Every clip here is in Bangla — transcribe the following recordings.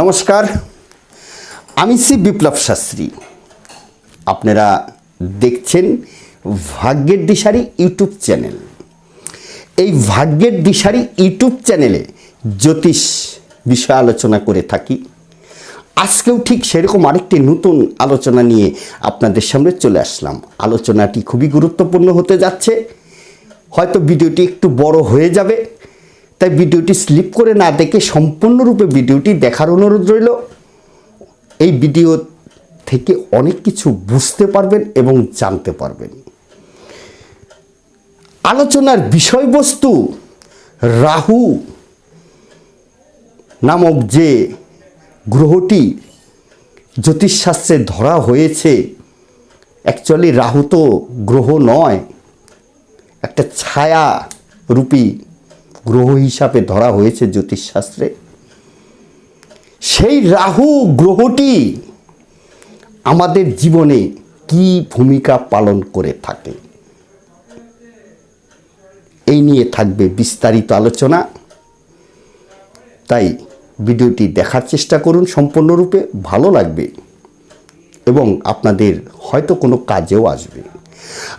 নমস্কার, আমি শ্রী বিপ্লব শাস্ত্রী। আপনারা দেখছেন ভাগ্যের দিশারি ইউটিউব চ্যানেল। এই ভাগ্যের দিশারি ইউটিউব চ্যানেলে জ্যোতিষ বিষয় আলোচনা করে থাকি। আজকেও ঠিক সেরকম আরেকটি নতুন আলোচনা নিয়ে আপনাদের সামনে চলে আসলাম। আলোচনাটি খুবই গুরুত্বপূর্ণ হতে যাচ্ছে। হয়তো ভিডিওটি একটু বড় হয়ে যাবে। তাই ভিডিওটি স্লিপ করে না দেখে সম্পূর্ণরূপে ভিডিওটি দেখার অনুরোধ রইল। এই ভিডিও থেকে অনেক কিছু বুঝতে পারবেন এবং জানতে পারবেন। আলোচনার বিষয়বস্তু রাহু নামক যে গ্রহটি জ্যোতিষশাস্ত্রে ধরা হয়েছে অ্যাকচুয়ালি রাহু তো গ্রহ নয়, একটা ছায়া রূপী গ্রহ হিসাবে ধরা হয়েছে জ্যোতিষশাস্ত্রে। সেই রাহু গ্রহটি আমাদের জীবনে কি ভূমিকা পালন করে থাকে? এই নিয়ে থাকবে বিস্তারিত আলোচনা। তাই ভিডিওটি দেখার চেষ্টা করুন সম্পূর্ণরূপে, ভালো লাগবে এবং আপনাদের হয়তো কোনো কাজেও আসবে।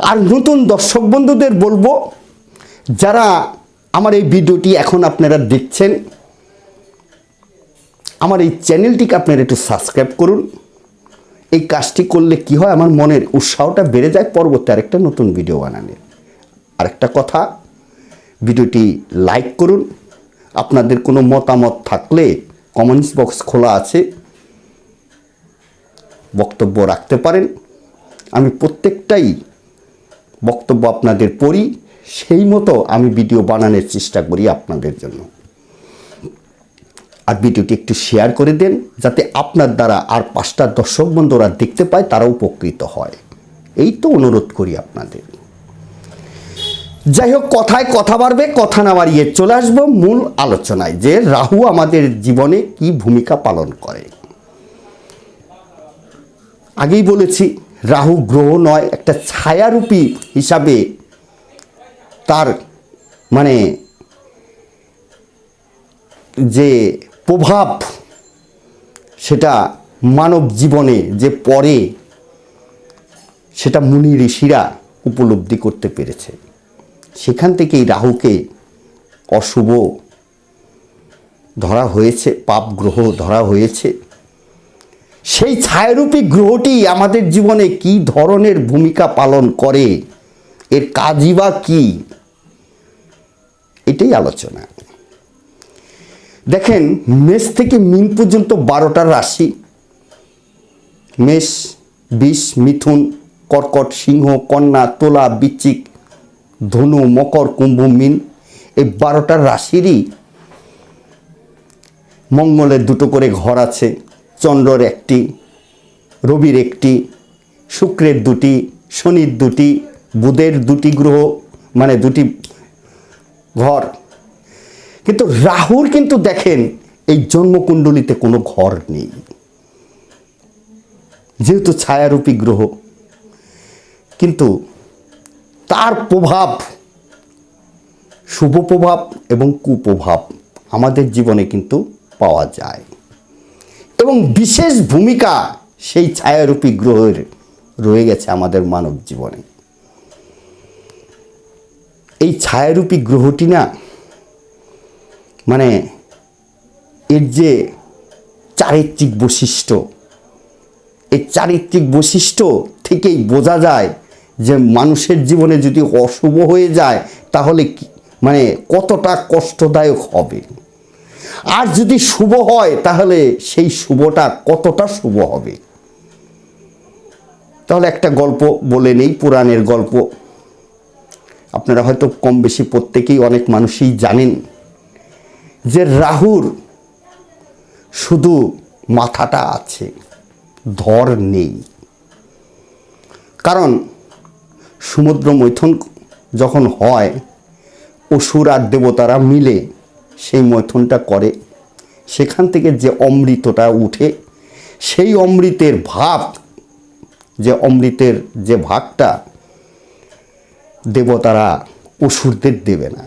আর নতুন দর্শক বন্ধুদের বলব, যারা আমার এই ভিডিওটি এখন আপনারা দেখছেন। আমার এই চ্যানেলটিকে আপনারা একটু সাবস্ক্রাইব করুন। এই কাজটি করলে কি হয়, আমার মনের উৎসাহটা বেড়ে যায় পরবর্তী আরেকটা নতুন ভিডিও বানানোর। আরেকটা কথা, ভিডিওটি লাইক করুন। আপনাদের কোনো মতামত থাকলে কমেন্টস বক্স খোলা আছে। বক্তব্য রাখতে পারেন। আমি প্রত্যেকটাই বক্তব্য আপনাদের পড়ি। সেই মতো আমি ভিডিও বানানোর চেষ্টা করি আপনাদের জন্য। আর ভিডিওটি একটু শেয়ার করে দেন, যাতে আপনার দ্বারা আর পাঁচটা দর্শক বন্ধুরা দেখতে পায়, তারা উপকৃত হয়। এই তো অনুরোধ করি আপনাদের। যাই হোক, কথায় কথা বাড়বে, কথা না বাড়িয়ে চলে আসব মূল আলোচনায়, যে রাহু আমাদের জীবনে কি ভূমিকা পালন করে। আগেই বলেছি, রাহু গ্রহ নয়, একটা ছায়ারূপী হিসাবে তার মানে যে প্রভাব সেটা মানব জীবনে যে পরে সেটা মুনি ঋষিরা উপলব্ধি করতে পেরেছে। সেখান থেকেই রাহুকে অশুভ ধরা হয়েছে, পাপ গ্রহ ধরা হয়েছে। সেই ছায়ারূপী গ্রহটি আমাদের জীবনে কি ধরনের ভূমিকা পালন করে এর কাজই বা কি? এটাই আলোচনা। দেখেন, মেষ থেকে মিন পর্যন্ত বারোটা রাশি। মেষ, বিষ, মিথুন, কর্কট, সিংহ, কন্যা, তোলা বিচিক ধনু, মকর, কুম্ভ, মিন, এই বারোটা রাশিরই মঙ্গলের দুটো করে ঘর আছে। চন্দ্রর একটি, রবির একটি, শুক্রের দুটি, শনির দুটি বুধের দুটি গ্রহ মানে দুটি ঘর। কিন্তু রাহুর কিন্তু দেখেন, এই জন্মকুণ্ডলিতে কোনো ঘর নেই। যেহেতু ছায়ারূপী গ্রহ, কিন্তু তার প্রভাব, শুভ প্রভাব এবং কুপ্রভাব আমাদের জীবনে কিন্তু পাওয়া যায়। এবং বিশেষ ভূমিকা সেই ছায়ারূপী গ্রহের রয়ে গেছে আমাদের মানব জীবনে। এই ছায়ারূপী গ্রহটি না মানে এর যে চারিত্রিক বৈশিষ্ট্য, এই চারিত্রিক বৈশিষ্ট্য থেকেই বোঝা যায় যে মানুষের জীবনে যদি অশুভ হয়ে যায়, তাহলে মানে কতটা কষ্টদায়ক হবে। আর যদি শুভ হয়, তাহলে সেই শুভটা কতটা শুভ হবে। তাহলে একটা গল্প বলে নেই, পুরাণের গল্প। আপনারা হয়তো কম বেশি প্রত্যেকেই অনেক মানুষই জানেন যে রাহুর শুধু মাথাটা আছে, ধর নেই। কারণ সমুদ্র মৈথন যখন হয়, অসুর আর দেবতারা মিলে সেই মৈথনটা করে। সেখান থেকে যে অমৃতটা উঠে, সেই অমৃতের ভাব, যে অমৃতের যে ভাগটা দেবতারা অসুরদের দেবে না।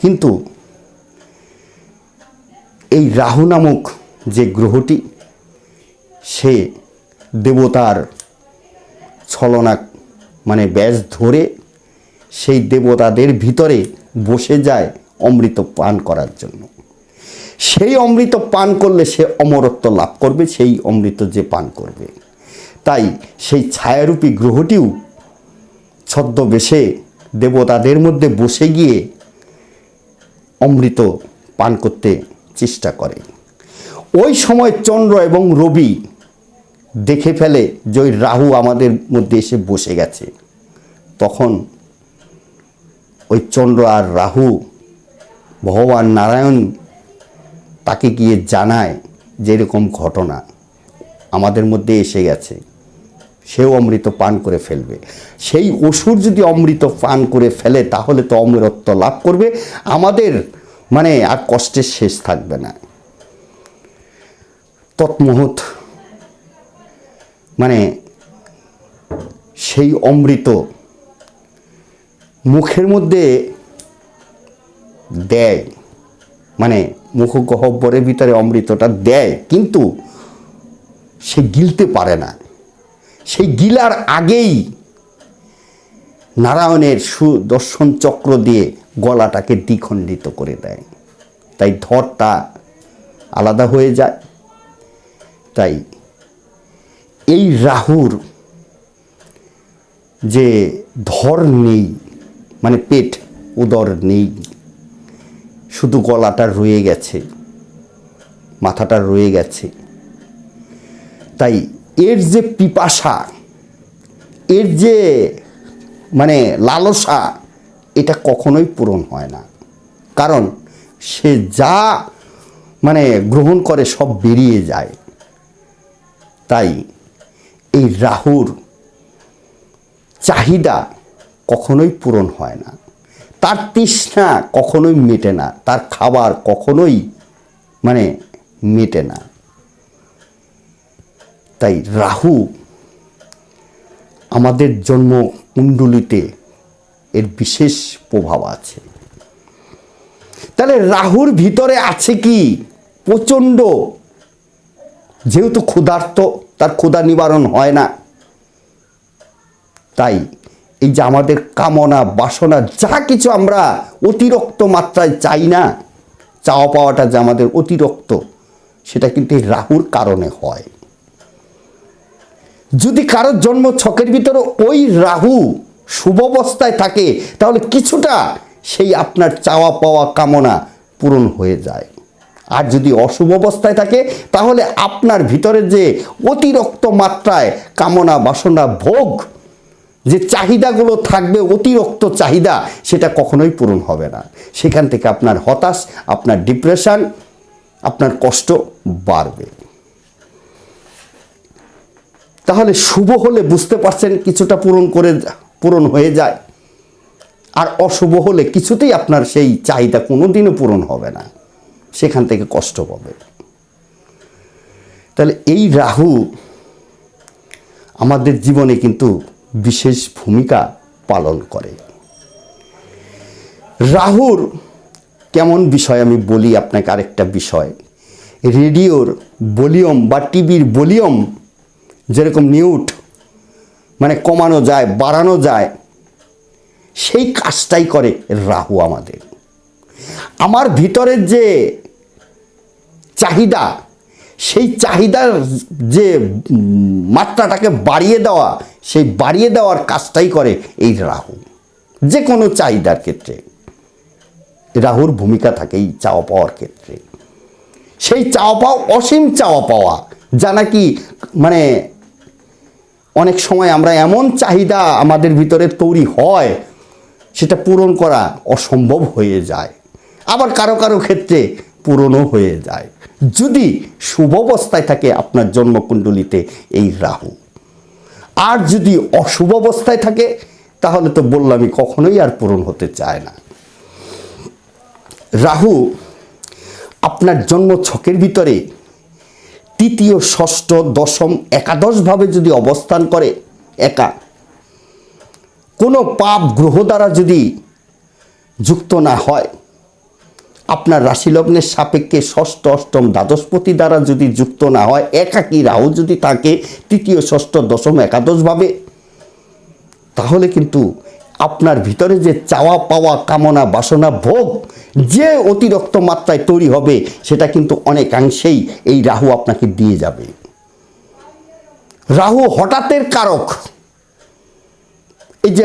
কিন্তু এই রাহু নামক যে গ্রহটি, সে দেবতার ছলনা মানে ব্যাস ধরে সেই দেবতাদের ভিতরে বসে যায় অমৃত পান করার জন্য। সেই অমৃত পান করলে সে অমরত্ব লাভ করবে, সেই অমৃত যে পান করবে। তাই সেই ছায়ারূপী গ্রহটিও ছদ্মবেশে দেবতাদের মধ্যে বসে গিয়ে অমৃত পান করতে চেষ্টা করে। ওই সময় চন্দ্র এবং রবি দেখে ফেলে যে ওই রাহু আমাদের মধ্যে এসে বসে গেছে। তখন ওই চন্দ্র আর রাহু, ভগবান নারায়ণ তাকে গিয়ে জানায় যে এরকম ঘটনা আমাদের মধ্যে এসে গেছে। সেও অমৃত পান করে ফেলবে। সেই অসুর যদি অমৃত পান করে ফেলে, তাহলে তো অমরত্ব লাভ করবে। আমাদের মানে আর কষ্টের শেষ থাকবে না। তৎমহৎ মানে সেই অমৃত মুখের মধ্যে দেয় মানে মুখগহ্বরের ভিতরে অমৃতটা দেয়, কিন্তু সে গিলতে পারে না। সেই গিলার আগেই নারায়ণের সুদর্শন চক্র দিয়ে গলাটাকে দ্বিখণ্ডিত করে দেয়। তাই ধরটা আলাদা হয়ে যায়। তাই এই রাহুর যে ধর নেই মানে পেট উদর নেই, শুধু গলাটা রয়ে গেছে, মাথাটা রয়ে গেছে, তাই এর যে পিপাসা, এর যে মানে লালসা, এটা কখনোই পূরণ হয় না। কারণ সে যা মানে গ্রহণ করে সব বেরিয়ে যায়। তাই এই রাহুর চাহিদা কখনোই পূরণ হয় না। তার তৃষ্ণা কখনোই মেটে না। তার খাবার কখনোই মানে মেটে না। তাই রাহু আমাদের জন্ম কুণ্ডলিতে এর বিশেষ প্রভাব আছে। তাহলে রাহুর ভিতরে আছে কি? প্রচণ্ড। যেহেতু ক্ষুধার্ত, তার ক্ষুধা নিবারণ হয় না। তাই এই যে আমাদের কামনা, বাসনা, যা কিছু আমরা অতিরিক্ত মাত্রায় চাই না, চাওয়া পাওয়াটা যে আমাদের অতিরিক্ত, সেটা কিন্তু এই রাহুর কারণে হয়। যদি কারোর জন্ম ছকের ভিতরে ওই রাহু শুভাবস্থায় থাকে, তাহলে কিছুটা সেই আপনার চাওয়া পাওয়া কামনা পূরণ হয়ে যায়। আর যদি অশুভ অবস্থায় থাকে, তাহলে আপনার ভিতরে যে অতিরিক্ত মাত্রায় কামনা বাসনা ভোগ, যে চাহিদাগুলো থাকবে, অতিরিক্ত চাহিদা, সেটা কখনোই পূরণ হবে না। সেখান থেকে আপনার হতাশ, আপনার ডিপ্রেশন আপনার কষ্ট বাড়বে। তাহলে শুভ হলে বুঝতে পারছেন কিছুটা পূরণ করে পূরণ হয়ে যায়। আর অশুভ হলে কিছুতেই আপনার সেই চাহিদা কোনোদিনও পূরণ হবে না। সেখান থেকে কষ্ট পাবে। তাহলে এই রাহু আমাদের জীবনে কিন্তু বিশেষ ভূমিকা পালন করে। রাহুর কেমন বিষয় আমি বলি আপনাকে আরেকটা বিষয়। রেডিওর ভলিউম বা টিভির ভলিউম যেরকম মানে কমানো যায়, বাড়ানো যায়, সেই কাজটাই করে রাহু আমাদের। আমার ভিতরের যে চাহিদা, সেই চাহিদার যে মাত্রাটাকে বাড়িয়ে দেওয়া, সেই বাড়িয়ে দেওয়ার কাজটাই করে এই রাহু। যে কোনো চাহিদার ক্ষেত্রে। রাহুর ভূমিকা থাকে এই চাওয়া পাওয়ার ক্ষেত্রে। সেই চাওয়া পাওয়া, অসীম চাওয়া পাওয়া, যা নাকি মানে অনেক সময় আমরা এমন চাহিদা আমাদের ভিতরে তৈরি হয়, সেটা পূরণ করা অসম্ভব হয়ে যায়। আবার কারও কারও ক্ষেত্রে পূরণও হয়ে যায়। যদি শুভ অবস্থায় থাকে আপনার জন্মকুণ্ডলিতে এই রাহু। আর যদি অশুভ অবস্থায় থাকে, তাহলে তো বললামই কখনোই আর পূরণ হতে চায় না। রাহু আপনার জন্ম ছকের ভিতরে তৃতীয়, ষষ্ঠ, দশম, একাদশভাবে যদি অবস্থান করে একা, কোনো পাপ গ্রহ দ্বারা যদি যুক্ত না হয়, আপনার রাশি লগ্নের সাপেক্ষে ষষ্ঠ, অষ্টম, দ্বাদশপতি দ্বারা যদি যুক্ত না হয়, একাকী রাহু যদি থাকে, তৃতীয়, ষষ্ঠ, দশম, একাদশভাবে, তাহলে কিন্তু আপনার ভিতরে যে চাওয়া পাওয়া, কামনা, বাসনা, ভোগ যে অতিরিক্ত মাত্রায় তৈরি হবে, সেটা কিন্তু অনেকাংশেই এই রাহু আপনাকে দিয়ে যাবে। রাহু হঠাৎের কারক। এই যে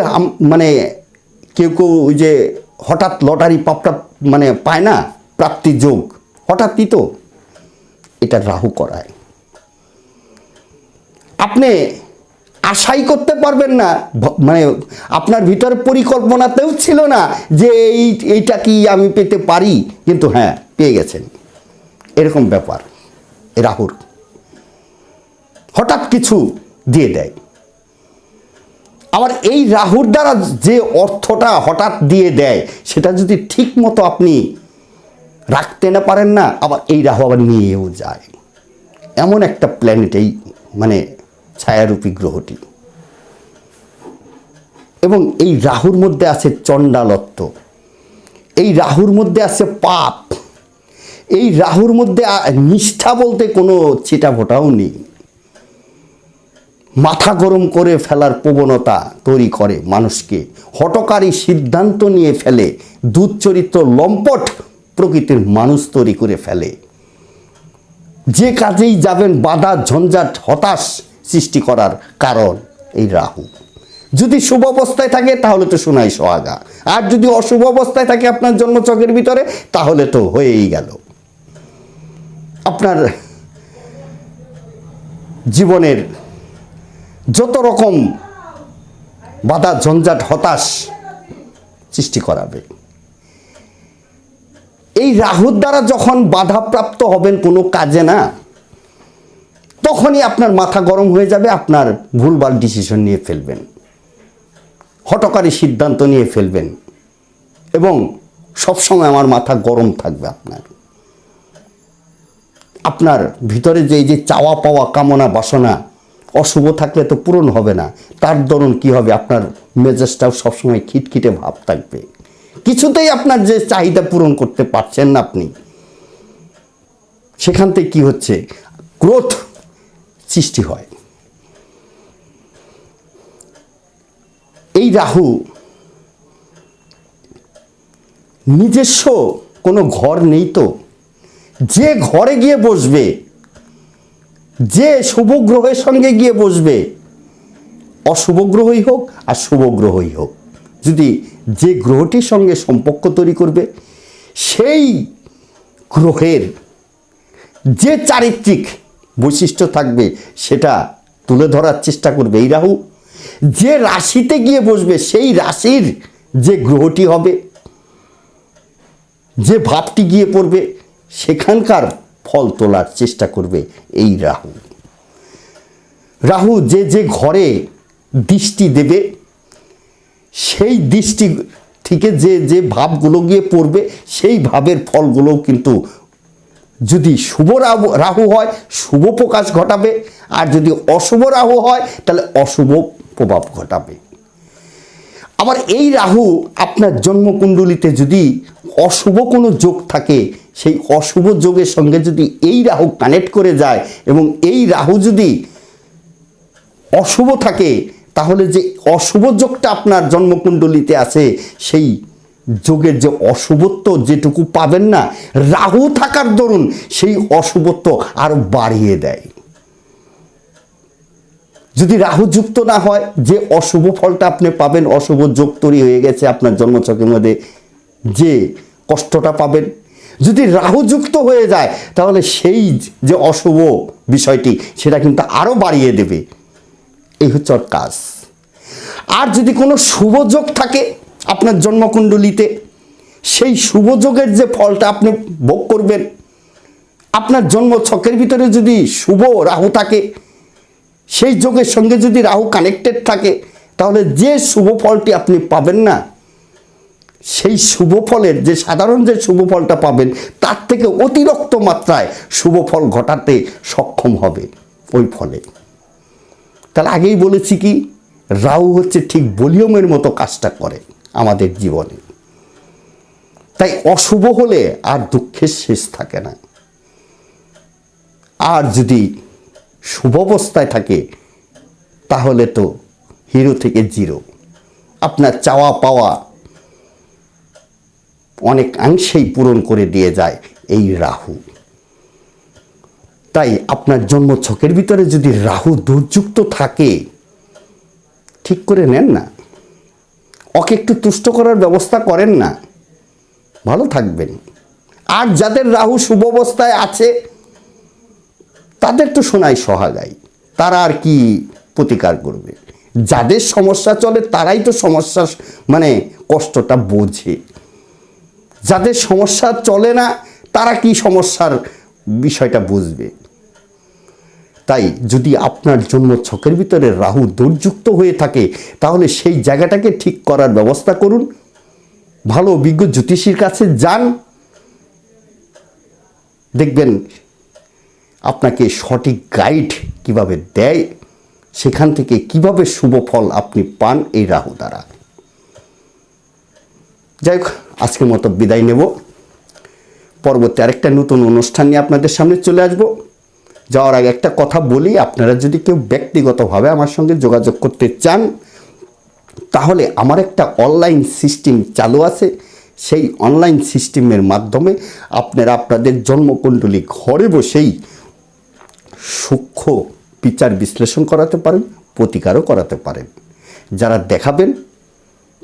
মানে কেউ কেউ ওই যে হঠাৎ লটারি পাপটা মানে পায় না, প্রাপ্তি যোগ, হঠাৎই তো এটা রাহু করায়। আপনি আশাই করতে পারবেন না। মানে আপনার ভিতর পরিকল্পনাতেও ছিল না যে এই, এইটা কি আমি পেতে পারি? কিন্তু হ্যাঁ পেয়ে গেছেন। এরকম ব্যাপার। রাহুর হঠাৎ কিছু দিয়ে দেয়। আবার এই রাহুর দ্বারা যে অর্থটা হঠাৎ দিয়ে দেয়, সেটা যদি ঠিক মতো আপনি রাখতে না পারেন না, আবার এই রাহু আবার নিয়েও যায়। এমন একটা প্ল্যানেট এই মানে ছায়ারূপী গ্রহটি। এবং এই রাহুর মধ্যে আছে চণ্ডালত্ব। এই রাহুর মধ্যে আছে পাপ। এই রাহুর মধ্যে নিষ্ঠা বলতে কোনো ছিটাফোটাও নেই। মাথা গরম করে ফেলার প্রবণতা তৈরি করে মানুষকে। হটকারী সিদ্ধান্ত নিয়ে ফেলে। দুধ চরিত্র লম্পট প্রকৃতির মানুষ তৈরি করে ফেলে। যে কাজেই যাবেন বাধা, ঝঞ্ঝাট, হতাশ সৃষ্টি করার কারণ এই রাহু। যদি শুভ অবস্থায় থাকে, তাহলে তো শোনাই সোহাগা। আর যদি অশুভ অবস্থায় থাকে আপনার জন্মচকের ভিতরে, তাহলে তো হয়েই গেল। আপনার জীবনের যত রকম বাধা, ঝঞ্ঝাট, হতাশ সৃষ্টি করাবে। এই রাহুর দ্বারা যখন বাধাপ্রাপ্ত হবেন কোনো কাজে না তখনই আপনার মাথা গরম হয়ে যাবে, আপনার ভুলভাল ডিসিশন নিয়ে ফেলবেন। হটকারী সিদ্ধান্ত নিয়ে ফেলবেন। এবং সবসময় আমার মাথা গরম থাকবে আপনার। আপনার ভিতরে যে যে চাওয়া পাওয়া কামনা বাসনা, অশুভ থাকলে তো পূরণ হবে না। তার দরুন কি হবে? আপনার মেজাজটাও সবসময় খিটখিটে ভাব থাকবে। কিছুতেই আপনার যে চাহিদা পূরণ করতে পারছেন না আপনি, সেখান থেকে কি হচ্ছে? ক্রোধ সৃষ্টি হয়। এই রাহু নিজস্ব কোনো ঘর নেই তো। যে ঘরে গিয়ে বসবে, যে শুভ গ্রহের সঙ্গে গিয়ে বসবে, অশুভ গ্রহই হোক আর শুভ গ্রহই হোক। যদি যে গ্রহটির সঙ্গে সম্পর্ক তৈরি করবে, সেই গ্রহের যে চারিত্রিক বৈশিষ্ট্য থাকবে, সেটা তুলে ধরার চেষ্টা করবে। এই রাহু, যে রাশিতে গিয়ে বসবে, সেই রাশির যে গ্রহটি হবে, যে ভাবটি গিয়ে পড়বে, সেখানকার ফল তোলার চেষ্টা করবে এই রাহু। রাহু যে যে ঘরে দৃষ্টি দেবে, সেই দৃষ্টি থেকে যে যে ভাবগুলো গিয়ে পড়বে, সেই ভাবের ফলগুলোও কিন্তু যদি শুভ রাহু হয়, শুভ প্রকাশ ঘটাবে। আর যদি অশুভ রাহু হয়, তাহলে অশুভ প্রভাব ঘটাবে। আবার এই রাহু আপনার জন্মকুণ্ডলিতে যদি অশুভ কোনো যোগ থাকে, সেই অশুভ যোগের সঙ্গে যদি এই রাহু কানেক্ট করে যায় এবং এই রাহু যদি অশুভ থাকে, তাহলে যে অশুভ যোগটা আপনার জন্মকুণ্ডলিতে আছে, সেই যোগের যে অশুভত্ব যেটুকু পাবেন না, রাহু থাকার দরুন সেই অশুভত্ব আরও বাড়িয়ে দেয়। যদি রাহু যুক্ত না হয়, যে অশুভ ফলটা আপনি পাবেন, অশুভ যোগ তৈরি হয়ে গেছে আপনার জন্মচকের মধ্যে, যে কষ্টটা পাবেন। যদি রাহু যুক্ত হয়ে যায়, তাহলে সেই যে অশুভ বিষয়টি, সেটা কিন্তু আরও বাড়িয়ে দেবে। এই হচ্ছে ওর কাজ। আর যদি কোনো শুভ যোগ থাকে আপনার জন্মকুণ্ডলিতে, সেই শুভ যোগের যে ফলটা আপনি ভোগ করবেন, আপনার জন্ম ছকের ভিতরে যদি শুভ রাহু থাকে, সেই যোগের সঙ্গে যদি রাহু কানেক্টেড থাকে, তাহলে যে শুভ ফলটি আপনি পাবেন না, সেই শুভ ফলের যে সাধারণ যে শুভ ফলটা পাবেন, তার থেকে অতিরিক্ত মাত্রায় শুভ ফল ঘটাতে সক্ষম হবে ওই ফলে। তাহলে আগেই বলেছি কি, রাহু হচ্ছে ঠিক বলিয়মের মতো কাজটা করে। আমাদের জীবনে। তাই অশুভ হলে আর দুঃখের শেষ থাকে না। আর যদি শুভ অবস্থায় থাকে, তাহলে তো হিরো থেকে জিরো। আপনার চাওয়া পাওয়া অনেক অংশেই পূরণ করে দিয়ে যায় এই রাহু। তাই আপনার জন্ম ছকের ভিতরে যদি রাহু দুর্যুক্ত থাকে, ঠিক করে নেন না। ওকে একটু তুষ্ট করার ব্যবস্থা করেন না। ভালো থাকবেন। আর যাদের রাহু শুভ অবস্থায় আছে, তাদের তো শোনাই সহাগাই। তারা আর কি প্রতিকার করবে? যাদের সমস্যা চলে, তারাই তো সমস্যা মানে কষ্টটা বোঝে। যাদের সমস্যা চলে না, তারা কি সমস্যার বিষয়টা বুঝবে? তাই যদি আপনার জন্ম ছকের ভিতরে রাহু দুর্যুক্ত হয়ে থাকে, তাহলে সেই জায়গাটাকে ঠিক করার ব্যবস্থা করুন। ভালো অভিজ্ঞ জ্যোতিষীর কাছে যান। দেখবেন আপনাকে সঠিক গাইড কীভাবে দেয়, সেখান থেকে কীভাবে শুভ ফল আপনি পান এই রাহু দ্বারা। যাই হোক, আজকের মতো বিদায় নেব। পরবর্তী আরেকটা নতুন অনুষ্ঠান নিয়ে আপনাদের সামনে চলে আসব। যাওয়ার আগে একটা কথা বলি, আপনারা যদি কেউ ব্যক্তিগতভাবে আমার সঙ্গে যোগাযোগ করতে চান, তাহলে আমার একটা অনলাইন সিস্টেম চালু আছে। সেই অনলাইন সিস্টেমের মাধ্যমে আপনারা আপনাদের জন্মকুণ্ডলী ঘরে বসেই সূক্ষ্ম বিচার বিশ্লেষণ করাতে পারেন, প্রতিকারও করাতে পারেন। যারা দেখাবেন,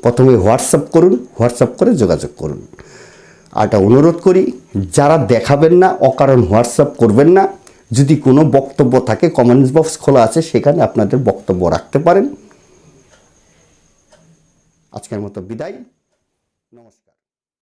প্রথমে হোয়াটসঅ্যাপ করুন হোয়াটসঅ্যাপ করে যোগাযোগ করুন। একটা অনুরোধ করি, যারা দেখাবেন না, অকারণ হোয়াটসঅ্যাপ করবেন না যদি কোনো বক্তব্য থাকে কমেন্টস বক্স খোলা আছে, সেখানে আপনাদের বক্তব্য রাখতে পারেন। আজকের মতো বিদায়।